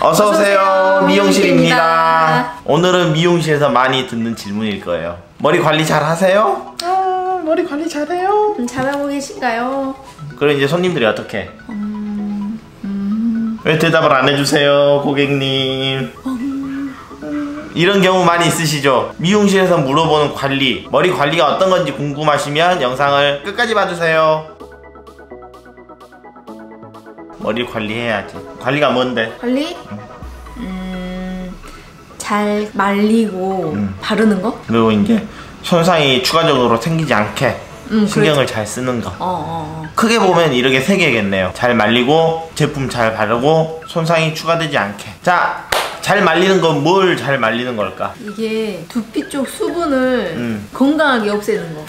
어서 오세요. 미용실입니다. 오늘은 미용실에서 많이 듣는 질문일 거예요. 머리 관리 잘 하세요? 아, 머리 관리 잘해요. 음, 잘하고 계신가요? 그럼 이제 손님들이 어떻게? 음, 왜 대답을 안 해주세요, 고객님? 이런 경우 많이 있으시죠? 미용실에서 물어보는 관리, 머리 관리가 어떤 건지 궁금하시면 영상을 끝까지 봐주세요. 머리 관리해야지. 관리가 뭔데? 관리? 음, 잘 말리고 음. 바르는 거? 그리고 이제 손상이 추가적으로 생기지 않게 음, 신경을 잘 쓰는 거. 어, 어, 어. 크게 보면 이렇게 세 개겠네요. 잘 말리고 제품 잘 바르고 손상이 추가되지 않게. 자, 잘 말리는 건 뭘 잘 말리는 걸까? 이게 두피 쪽 수분을 음. 건강하게 없애는 거.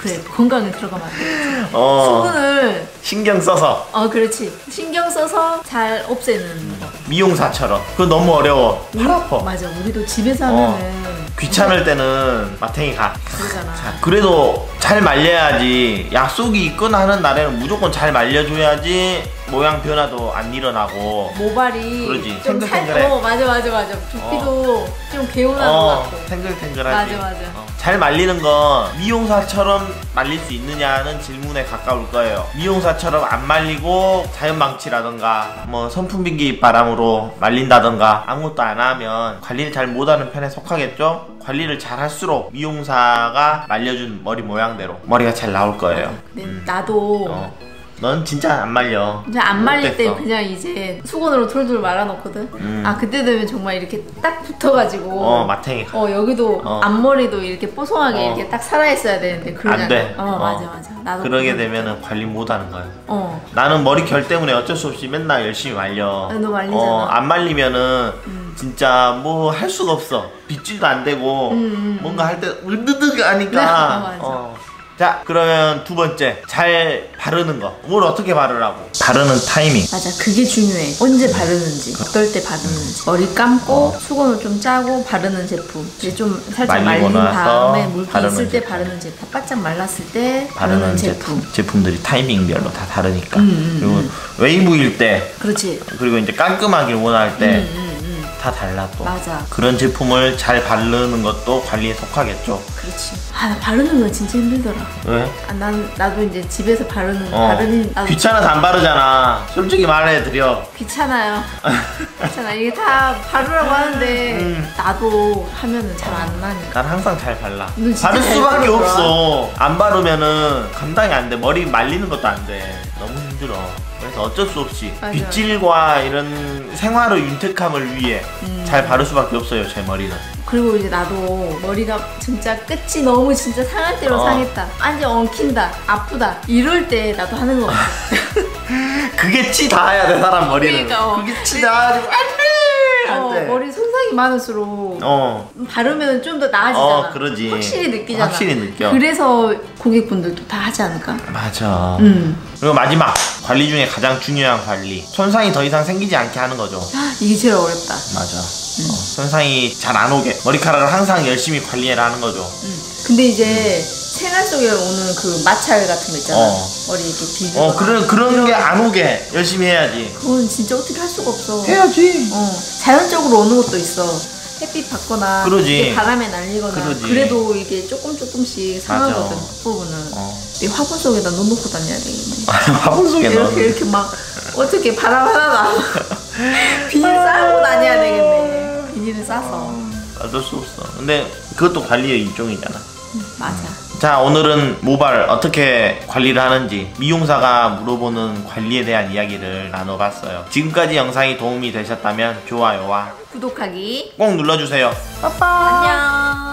그래, 건강에 들어가면 안 돼. 어, 수분을, 신경 써서 어, 그렇지. 신경 써서 잘 없애는 거. 미용사처럼. 그거 너무 어려워. 팔 아파. 맞아, 우리도 집에서 어. 하면은 귀찮을 때는 마탱이 가. 그러잖아. 자, 그래도 잘 말려야지. 약속이 있거나 하는 날에는 무조건 잘 말려줘야지 모양 변화도 안 일어나고. 모발이 그러지. 좀 살, 탱글탱글해. 어 맞아 맞아 맞아 두피도 좀 개운한 것 어, 같고 탱글탱글하지. 맞아, 맞아. 어. 잘 말리는 건 미용사처럼 말릴 수 있느냐는 질문에 가까울 거예요. 미용사처럼 안 말리고 자연 방치라던가 뭐 선풍기기 바람으로 말린다던가 아무것도 안 하면 관리를 잘 못하는 편에 속하겠죠? 관리를 잘 할수록 미용사가 말려준 머리 모양대로 머리가 잘 나올 거예요. 근데 나도 어. 넌 진짜 안 말려. 이제 안 말릴 때. 그냥 이제 수건으로 돌돌 말아놓거든 음. 아 그때 되면 정말 이렇게 딱 붙어가지고 어, 마탱이 가. 어, 여기도 어. 앞머리도 이렇게 뽀송하게 어. 이렇게 딱 살아 있어야 되는데 그러지 안 돼. 않아. 어, 맞아 맞아 나도 그러게 되면은 관리 못하는 거예요. 어 나는 머리 결 때문에 어쩔 수 없이 맨날 열심히 말려. 아, 너 말리잖아. 어, 안 말리면은 음. 진짜 뭐 할 수가 없어. 빗질도 안 되고 음, 음, 뭔가 할때 울드득 하니까. 네. 어. 자, 그러면 두 번째. 잘 바르는 거. 뭘 어떻게 바르라고? 바르는 타이밍. 맞아 그게 중요해 언제 바르는지 어떨 때 바르는지 머리 감고 어. 수건을 좀 짜고 바르는 제품 이제 좀 살짝 말린 다음에 물기 있을 때 제품. 바르는 제품 바짝 말랐을 때 바르는 바르는 제품. 제품 제품들이 타이밍별로 다 다르니까. 음, 음, 그리고 웨이브일 때, 그렇지 그리고 이제 깔끔하길 원할 때, 음, 음, 음. 다 달라 또. 맞아 그런 제품을 잘 바르는 것도 관리에 속하겠죠. 그렇지 아나 바르는 거 진짜 힘들더라 왜? 아, 난 나도 이제 집에서 바르는 어. 바르는 나도 귀찮아서 안 바르잖아. 솔직히 말해드려. 귀찮아요 귀찮아 이게 다 바르라고 하는데 음. 나도 하면은 잘 안 나니까 난 항상 잘 발라. 바를 잘 수밖에. 없어. 안 바르면은 감당이 안 돼. 머리 말리는 것도 안 돼. 너무 힘들어. 그래서 어쩔 수 없이 맞아. 빗질과 이런 생활의 윤택함을 위해 음. 잘 바를 수밖에 없어요. 제 머리는. 그리고 이제 나도 머리가 진짜 끝이 너무 진짜 상할 대로 어. 상했다 완전 엉킨다 아프다 이럴 때 나도 하는 거 같아 그게 치 닿아야 돼 사람 머리는. 그러니까, 어. 그게 치 닿아가지고 안돼. 어. 머리 손 상이 많을수록 어. 바르면 좀 더 나아지잖아 어, 그러지. 확실히 느끼잖아 확실히 느껴. 그래서 고객분들도 다 하지 않을까 맞아. 음. 그리고 마지막 관리 중에 가장 중요한 관리. 손상이 더 이상 생기지 않게 하는 거죠. 이게 제일 어렵다 맞아. 어, 손상이 잘 안 오게 머리카락을 항상 열심히 관리해라 하는 거죠. 음. 근데 이제 생활 속에 오는 그 마찰 같은 거 있잖아 어. 머리 이렇게 비비고 어 그런 그런 게 안 오게 열심히 해야지. 그건 진짜 어떻게 할 수가 없어 해야지. 어, 자연적으로 오는 것도 있어. 햇빛 받거나 그러지. 바람에 날리거나 그러지. 그래도 이게 조금 조금씩 상하거든 맞아. 그 부분은 어. 이 화분 속에다 넣어놓고 다녀야 되겠네 화분 속에. 이렇게 이렇게 막 어떻게 바람 하나도 안 비닐 싸고 다녀야 되겠네 비닐을 싸서 어쩔 수 없어. 근데 그것도 관리의 일종이잖아. 음, 맞아 자 오늘은 모발 어떻게 관리를 하는지 미용사가 물어보는 관리에 대한 이야기를 나눠봤어요. 지금까지 영상이 도움이 되셨다면 좋아요와 구독하기 꼭 눌러주세요. 안녕